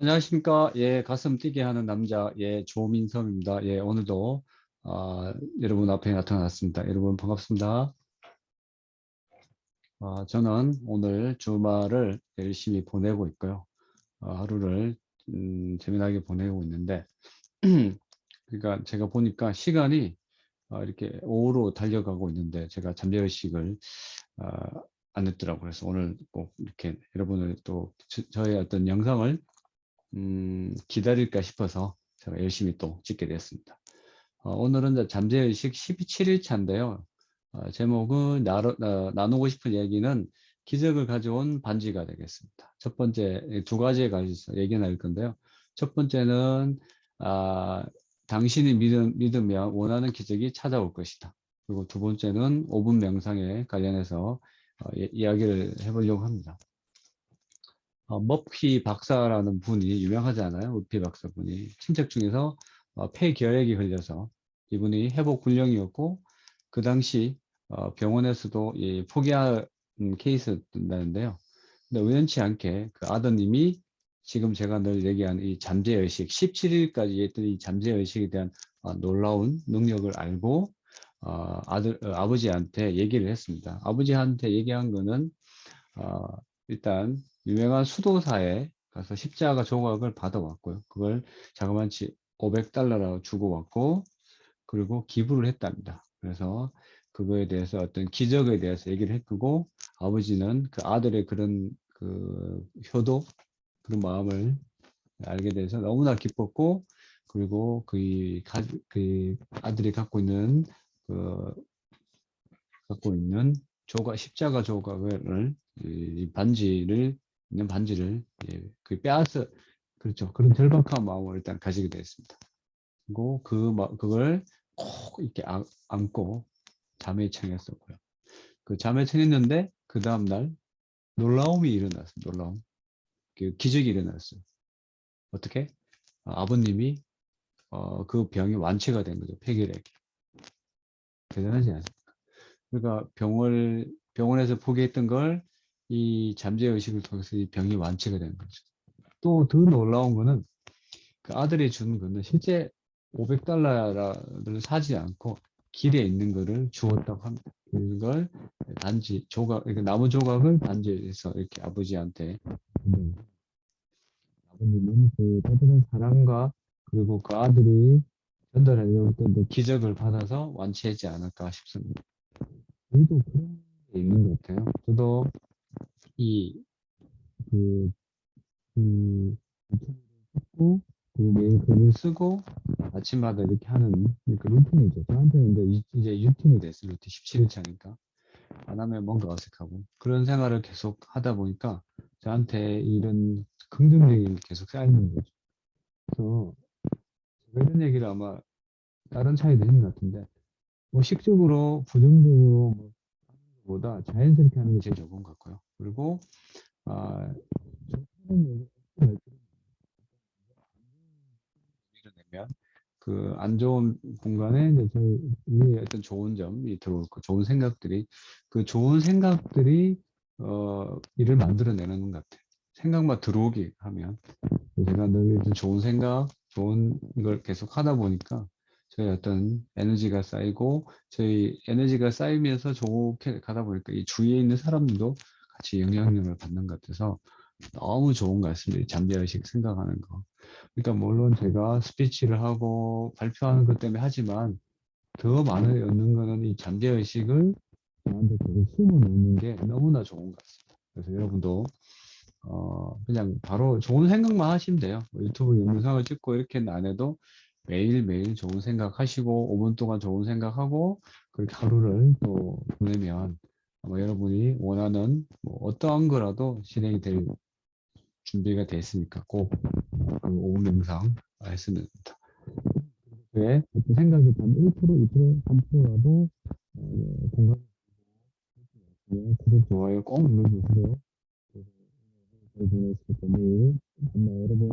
안녕하십니까. 예, 가슴 뛰게 하는 남자, 예, 조민섭입니다. 예, 오늘도, 아, 여러분 앞에 나타났습니다. 여러분 반갑습니다. 아, 저는 오늘 주말을 열심히 보내고 있고요. 아, 하루를, 음, 재미나게 보내고 있는데, 그러니까 제가 보니까 시간이 아, 이렇게 오후로 달려가고 있는데, 제가 잠재의식을, 아, 안 했더라고요. 그래서 오늘 꼭 이렇게 여러분을 또 저, 저의 어떤 영상을 음, 기다릴까 싶어서 제가 열심히 또 찍게 됐습니다. 어, 오늘은 잠재의식 17일차인데요. 어, 제목은 나로, 어, 나누고 싶은 얘기는 기적을 가져온 반지가 되겠습니다. 첫 번째 두 가지에 관해서 얘기 나눌 건데요. 첫 번째는 아, 당신이 믿음, 믿으면 원하는 기적이 찾아올 것이다. 그리고 두 번째는 5분 명상에 관련해서 어, 예, 이야기를 해보려고 합니다. 어, 머피 박사라는 분이 유명하잖아요. 머피 박사분이 친척 중에서 어, 폐결핵이 걸려서 이분이 회복 불량이었고 그 당시 어, 병원에서도 이 포기한 케이스였는데요. 근데 우연치 않게 그 아드님이 지금 제가 늘 얘기한 이 잠재의식 17일까지 했던 이 잠재의식에 대한 어, 놀라운 능력을 알고 어, 아들 어, 아버지한테 얘기를 했습니다. 아버지한테 얘기한 거는 어, 일단 유명한 수도사에 가서 십자가 조각을 받아왔고요. 그걸 자그마치 500달러라고 주고 왔고 그리고 기부를 했답니다. 그래서 그거에 대해서 어떤 기적에 대해서 얘기를 했고 아버지는 그 아들의 그런 그 효도 그런 마음을 알게 돼서 너무나 기뻤고 그리고 그, 그 아들이 갖고 있는 그 갖고 있는 조각 십자가 조각을 이 반지를 있는 반지를 예, 그 빼앗어 그렇죠 그런 절박한 마음을 일단 가지게 되었습니다. 그리고 그 그걸 꼭 이렇게 안, 안고 잠에 청했었고요. 그 잠에 청했는데 그 다음 날 놀라움이 일어났어요. 놀라움. 그 기적이 일어났어요. 어떻게? 아, 아버님이 어, 그 병이 완치가 된 거죠. 폐결핵이. 대단하지 않습니까? 그러니까 병을 병원에서 포기했던 걸 이 잠재의식을 통해서 이 병이 완치가 되는 거죠. 또 더 놀라운 거는 그 아들이 준 거는 실제 500달러를 사지 않고 길에 있는 거를 주었다고 합니다. 그걸 단지 조각, 그러니까 나무 조각을 단지에서 이렇게 아버지한테 아버님은 그 따뜻한 사랑과 그리고 그 아들이 전달하려고 했던 기적을 받아서 완치하지 않을까 싶습니다. 우리도 그런 게 있는 것 같아요. 저도 이, 그, 그, 찍고, 그리고 매일 글을 쓰고, 아침마다 이렇게 하는 그 루틴이죠. 저한테는 이제, 이제 루틴이 됐어요. 루틴 17일차니까. 안 하면 뭔가 어색하고. 그런 생활을 계속 하다 보니까 저한테 이런 긍정적인 계속 쌓이는 거죠. 그래서 제가 이런 얘기를 아마 다른 차이도 있는 것 같은데, 뭐 식적으로, 부정적으로, 뭐 보다 자연스럽게 하는 게 제일 좋은 것 같고요. 그리고 아, 밀어내면 그 안 좋은 공간에 이제 저희 어떤 좋은 점이 들어올 거, 좋은 생각들이 그 좋은 생각들이 어 일을 만들어내는 것 같아요. 생각만 들어오게 하면 제가 늘 좋은 생각, 좋은 걸 계속 하다 보니까 저희 어떤 에너지가 쌓이고 저희 에너지가 쌓이면서 좋게 가다 보니까 이 주위에 있는 사람들도 같이 영향력을 받는 것 같아서 너무 좋은 것 같습니다. 잠재의식 생각하는 거. 그러니까 물론 제가 스피치를 하고 발표하는 것 때문에 하지만 더 많이 얻는 거는 이 잠재의식을 저한테 계속 심어 놓는 게 너무나 좋은 것 같습니다. 그래서 여러분도 어 그냥 바로 좋은 생각만 하시면 돼요. 뭐 유튜브 영상을 찍고 이렇게는 안 해도 매일매일 좋은 생각하시고 5분 동안 좋은 생각하고 그렇게 하루를 또 보내면 아마 여러분이 원하는 뭐 어떠한 거라도 실행이 될 준비가 됐으니까 꼭그 5분 명상 했으면 됩니다. 왜 어떤 생각이 단 1%, 2%, 3%라도 어, 공감 구독, 좋아요 꼭 눌러주세요. 그래서 만나요 여러분.